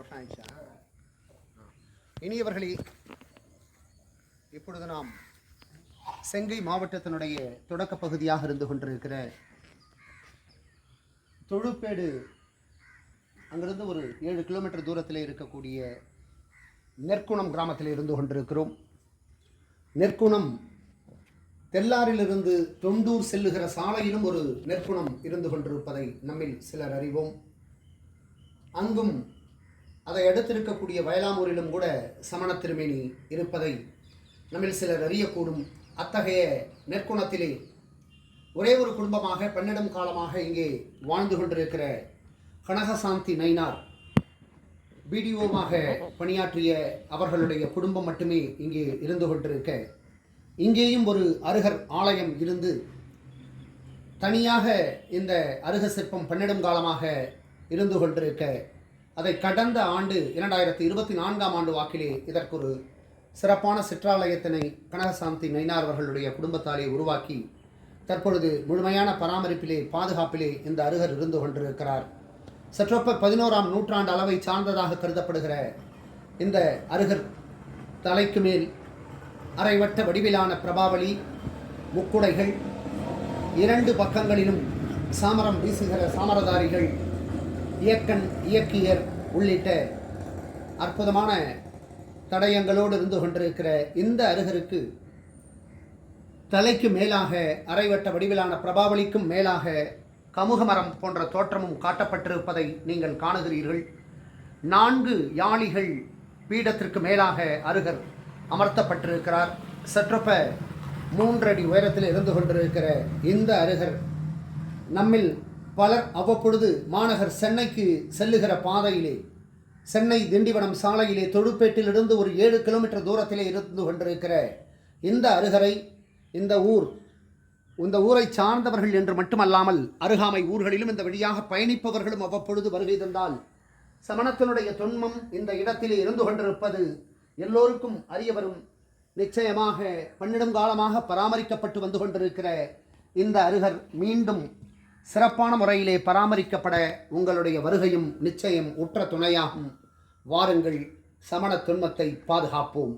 வருஷம் ஆயிடுச்சா இனியவர்களே இப்பொழுது நாம் செங்கை மாவட்டத்தினுடைய தொடக்க பகுதியாக இருந்து கொண்டிருக்கிற தொழுப்பேடு அங்கிருந்து ஒரு ஏழு கிலோமீட்டர் தூரத்தில் இருக்கக்கூடிய நெற்குணம் கிராமத்தில் இருந்து கொண்டிருக்கிறோம். நெற்குணம் தெல்லாரிலிருந்து தொண்டூர் செல்லுகிற சாலையிலும் ஒரு நெற்குணம் இருந்து கொண்டிருப்பதை நம்மில் சிலர் அறிவோம். அங்கும் அதை அடுத்திருக்கக்கூடிய வயலாமூரிலும் கூட சமண திருமேனி இருப்பதை நம்மில் சிலர் அறியக்கூடும். அத்தகைய நெற்குணத்திலே ஒரே ஒரு குடும்பமாக பன்னெடும் காலமாக இங்கே வாழ்ந்து கொண்டிருக்கிற கனகசாந்தி நைனார் பிடிஓவாக பணியாற்றிய அவர்களுடைய குடும்பம் மட்டுமே இங்கே இருந்து கொண்டிருக்க இங்கேயும் ஒரு அருகர் ஆலயம் இருந்து தனியாக இந்த அருக சிற்பம் பன்னெடும் காலமாக இருந்து கொண்டிருக்க அதை கடந்த ஆண்டு இரண்டாயிரத்தி இருபத்தி நான்காம் ஆண்டு வாக்கிலே இதற்கு ஒரு சிறப்பான சிற்றாலயத்தினை கனகசாந்தி நைனார் அவர்களுடைய குடும்பத்தாலே உருவாக்கி தற்பொழுது முழுமையான பராமரிப்பிலே பாதுகாப்பிலே இந்த அருகர் இருந்து கொண்டிருக்கிறார். சற்றொப்ப பதினோராம் நூற்றாண்டு அளவை சார்ந்ததாக கருதப்படுகிற இந்த அருகர் தலைக்கு மேல் அரைவட்ட வடிவிலான பிரபாவளி முக்குடைகள் இரண்டு பக்கங்களிலும் சாமரம் வீசுகிற சாமரதாரிகள் இயக்கன் இயக்கியர் உள்ளிட்ட அற்புதமான தடயங்களோடு இருந்து கொண்டிருக்கிற இந்த அருகருக்கு தலைக்கு மேலாக அரைவட்ட வடிவிலான பிரபாவளிக்கும் மேலாக கமுகமரம் போன்ற தோற்றமும் காட்டப்பட்டிருப்பதை நீங்கள் காணுகிறீர்கள். நான்கு யாளிகள் பீடத்திற்கு மேலாக அருகர் அமர்த்தப்பட்டிருக்கிறார். சற்றொப்ப மூன்றடி உயரத்தில் இருந்து கொண்டிருக்கிற இந்த அருகர் நம்மில் பலர் அவ்வப்பொழுது மாநகர் சென்னைக்கு செல்லுகிற பாதையிலே சென்னை திண்டிவனம் சாலையிலே தொழுப்பேட்டிலிருந்து ஒரு ஏழு கிலோமீட்டர் தூரத்திலே இருந்து கொண்டிருக்கிற இந்த அருகரை இந்த ஊர் இந்த ஊரை சார்ந்தவர்கள் என்று மட்டுமல்லாமல் அருகாமை ஊர்களிலும் இந்த வழியாக பயணிப்பவர்களும் அவ்வப்பொழுது வருகை தந்தால் சமணத்தினுடைய தொன்மம் இந்த இடத்திலே இருந்து கொண்டிருப்பது எல்லோருக்கும் அறிய வரும் நிச்சயமாக பன்னிடம் காலமாக பராமரிக்கப்பட்டு வந்து கொண்டிருக்கிற இந்த அருகர் மீண்டும் சிறப்பான முறையிலே பராமரிக்கப்பட உங்களுடைய வருகையும் நிச்சயம் உற்ற துணையாகும். வாருங்கள் சமண தொன்மத்தை பாதுகாப்போம்.